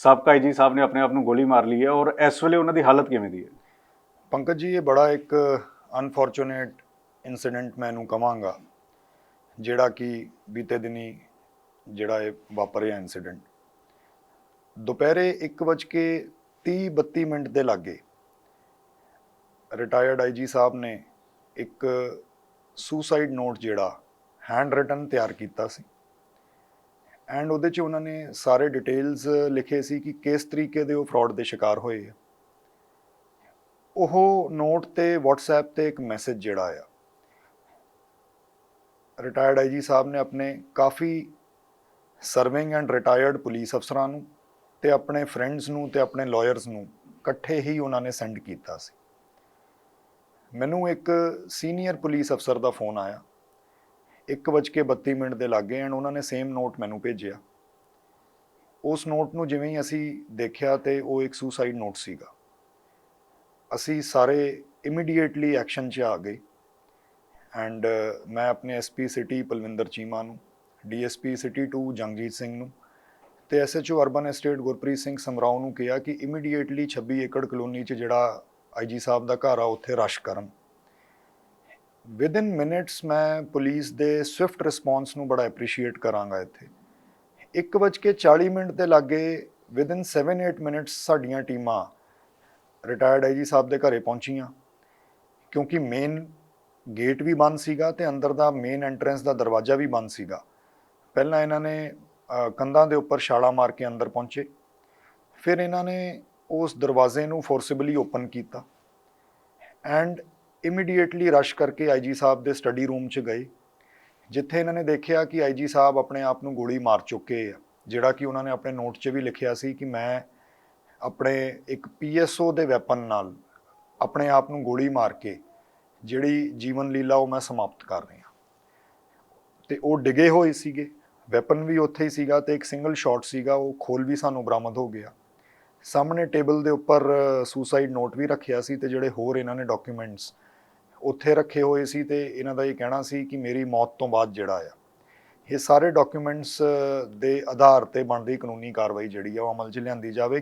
ਸਾਬਕਾ ਆਈਜੀ ਸਾਹਿਬ ਨੇ ਆਪਣੇ ਆਪ ਨੂੰ ਗੋਲੀ ਮਾਰ ਲਈ ਹੈ ਔਰ ਇਸ ਵੇਲੇ ਉਹਨਾਂ ਦੀ ਹਾਲਤ ਕਿਵੇਂ ਦੀ ਹੈ? ਪੰਕਜ ਜੀ, ਇਹ ਬੜਾ ਇੱਕ ਅਨਫੋਰਚੂਨੇਟ ਇਨਸੀਡੈਂਟ ਮੈਂ ਇਹਨੂੰ ਕਵਾਂਗਾ, ਜਿਹੜਾ ਕਿ ਬੀਤੇ ਦਿਨੀ ਜਿਹੜਾ ਇਹ ਵਾਪਰਿਆ ਇਨਸੀਡੈਂਟ ਦੁਪਹਿਰੇ 1:30 32 ਮਿੰਟ ਦੇ ਲਾਗੇ ਰਿਟਾਇਰਡ ਆਈਜੀ ਸਾਹਿਬ ਨੇ ਇੱਕ ਸੁਸਾਈਡ ਨੋਟ ਜਿਹੜਾ ਹੈਂਡ ਰਿਟਨ ਤਿਆਰ ਕੀਤਾ ਸੀ। ਐਂਡ ਉਹਦੇ 'ਚ ਉਹਨਾਂ ਨੇ ਸਾਰੇ ਡਿਟੇਲਸ ਲਿਖੇ ਸੀ ਕਿ ਕਿਸ ਤਰੀਕੇ ਦੇ ਉਹ ਫਰਾਡ ਦੇ ਸ਼ਿਕਾਰ ਹੋਏ ਆ। ਉਹ ਨੋਟ ਤੇ WhatsApp ਤੇ ਇੱਕ ਮੈਸੇਜ ਜਿਹੜਾ ਆ ਰਿਟਾਇਰਡ ਆਈਜੀ ਸਾਹਿਬ ਨੇ ਆਪਣੇ ਕਾਫੀ ਸਰਵਿੰਗ ਐਂਡ ਰਿਟਾਇਰਡ ਪੁਲਿਸ ਅਫਸਰਾਂ ਨੂੰ ਤੇ ਆਪਣੇ ਫਰੈਂਡਸ ਨੂੰ ਤੇ ਆਪਣੇ ਲਾਇਰਸ ਨੂੰ ਇਕੱਠੇ ਹੀ ਉਹਨਾਂ ਨੇ ਸੈਂਡ ਕੀਤਾ ਸੀ। ਮੈਨੂੰ ਇੱਕ ਸੀਨੀਅਰ ਪੁਲਿਸ ਅਫਸਰ ਦਾ ਫੋਨ ਆਇਆ। 1:32 ਮਿੰਟ ਦੇ ਲਾਗੇ ਐਂਡ ਉਹਨਾਂ ਨੇ ਸੇਮ ਨੋਟ ਮੈਨੂੰ ਭੇਜਿਆ। ਉਸ ਨੋਟ ਨੂੰ ਜਿਵੇਂ ਹੀ ਅਸੀਂ ਦੇਖਿਆ ਤੇ ਉਹ ਇੱਕ ਸੁਸਾਈਡ ਨੋਟ ਸੀਗਾ। ਅਸੀਂ ਸਾਰੇ ਇਮੀਡੀਏਟਲੀ ਐਕਸ਼ਨ 'ਚ ਆ ਗਏ ਐਂਡ ਮੈਂ ਆਪਣੇ ਐਸਪੀ ਸਿਟੀ ਪਲਵਿੰਦਰ ਚੀਮਾ ਨੂੰ ਡੀਐਸਪੀ ਸਿਟੀ 2 ਜੰਗਜੀਤ ਸਿੰਘ ਨੂੰ ਤੇ SHO urban estate Gurpreet Singh Samrao ਨੂੰ ਕਿਹਾ ਕਿ ਇਮੀਡੀਏਟਲੀ 26 ਏਕੜ ਕਲੋਨੀ 'ਚ ਜਿਹੜਾ ਆਈਜੀ ਸਾਹਿਬ ਦਾ ਘਰ ਆ, ਉੱਥੇ ਰਸ਼ ਕਰਨ। ਵਿਦਿਨ ਮਿੰਟਸ ਮੈਂ ਪੁਲਿਸ ਦੇ ਸਵਿਫਟ ਰਿਸਪੌਂਸ ਨੂੰ ਬੜਾ ਐਪਰੀਸ਼ੀਏਟ ਕਰਾਂਗਾ ਇੱਥੇ। 1:40 ਮਿੰਟ ਦੇ ਲਾਗੇ ਵਿਦਿਨ 7-8 ਮਿੰਟਸ ਸਾਡੀਆਂ ਟੀਮਾਂ ਰਿਟਾਇਰਡ ਆਈਜੀ ਸਾਹਿਬ ਦੇ ਘਰੇ ਪਹੁੰਚੀਆਂ। ਕਿਉਂਕਿ ਮੇਨ ਗੇਟ ਵੀ ਬੰਦ ਸੀਗਾ ਤੇ ਅੰਦਰ ਦਾ ਮੇਨ ਐਂਟਰੈਂਸ ਦਾ ਦਰਵਾਜ਼ਾ ਵੀ ਬੰਦ ਸੀਗਾ। ਪਹਿਲਾਂ ਇਹਨਾਂ ਨੇ ਕੰਧਾਂ ਦੇ ਉੱਪਰ ਛਾਲਾ ਮਾਰ ਕੇ ਅੰਦਰ ਪਹੁੰਚੇ। ਫਿਰ ਇਹਨਾਂ ਨੇ ਉਸ ਦਰਵਾਜ਼ੇ ਨੂੰ ਫੋਰਸibly ਓਪਨ ਕੀਤਾ। ਐਂਡ ਇਮੀਡੀਏਟਲੀ ਰਸ਼ ਕਰਕੇ ਆਈਜੀ ਸਾਹਿਬ ਦੇ ਸਟੱਡੀ ਰੂਮ 'ਚ ਗਏ, ਜਿੱਥੇ ਇਹਨਾਂ ਨੇ ਦੇਖਿਆ ਕਿ ਆਈਜੀ ਸਾਹਿਬ ਆਪਣੇ ਆਪ ਨੂੰ ਗੋਲੀ ਮਾਰ ਚੁੱਕੇ ਆ, ਜਿਹੜਾ ਕਿ ਉਹਨਾਂ ਨੇ ਆਪਣੇ ਨੋਟ 'ਚ ਵੀ ਲਿਖਿਆ ਸੀ ਕਿ ਮੈਂ ਆਪਣੇ ਇੱਕ ਪੀਐਸਓ ਦੇ ਵੈਪਨ ਨਾਲ ਆਪਣੇ ਆਪ ਨੂੰ ਗੋਲੀ ਮਾਰ ਕੇ ਜਿਹੜੀ ਜੀਵਨ ਲੀਲਾ ਉਹ ਮੈਂ ਸਮਾਪਤ ਕਰ ਰਿਹਾ। ਤੇ ਉਹ ਡਿਗੇ ਹੋਏ ਸੀਗੇ ਵੈਪਨ ਵੀ ਉੱਥੇ ਹੀ ਸੀਗਾ ਤੇ ਇੱਕ ਸਿੰਗਲ ਸ਼ਾਟ ਸੀਗਾ, ਉਹ ਖੋਲ ਵੀ ਸਾਨੂੰ ਬਰਾਮਦ ਹੋ ਗਿਆ। ਸਾਹਮਣੇ ਟੇਬਲ ਦੇ ਉੱਪਰ ਸੁਸਾਈਡ ਨੋਟ ਵੀ ਰੱਖਿਆ ਸੀ ਤੇ ਜਿਹੜੇ ਹੋਰ ਇਹਨਾਂ ਨੇ ਡਾਕੂਮੈਂਟਸ ਉੱਥੇ ਰੱਖੇ ਹੋਏ ਸੀ ਤੇ ਇਹਨਾਂ ਦਾ ਇਹ ਕਹਿਣਾ ਸੀ ਕਿ ਮੇਰੀ ਮੌਤ ਤੋਂ ਬਾਅਦ ਜਿਹੜਾ ਆ, ਇਹ ਸਾਰੇ ਡਾਕੂਮੈਂਟਸ ਦੇ ਆਧਾਰ ਤੇ ਬਣਦੀ ਕਾਨੂੰਨੀ ਕਾਰਵਾਈ ਜਿਹੜੀ ਆ ਉਹ ਅਮਲ 'ਚ ਲਿਆਂਦੀ ਜਾਵੇ।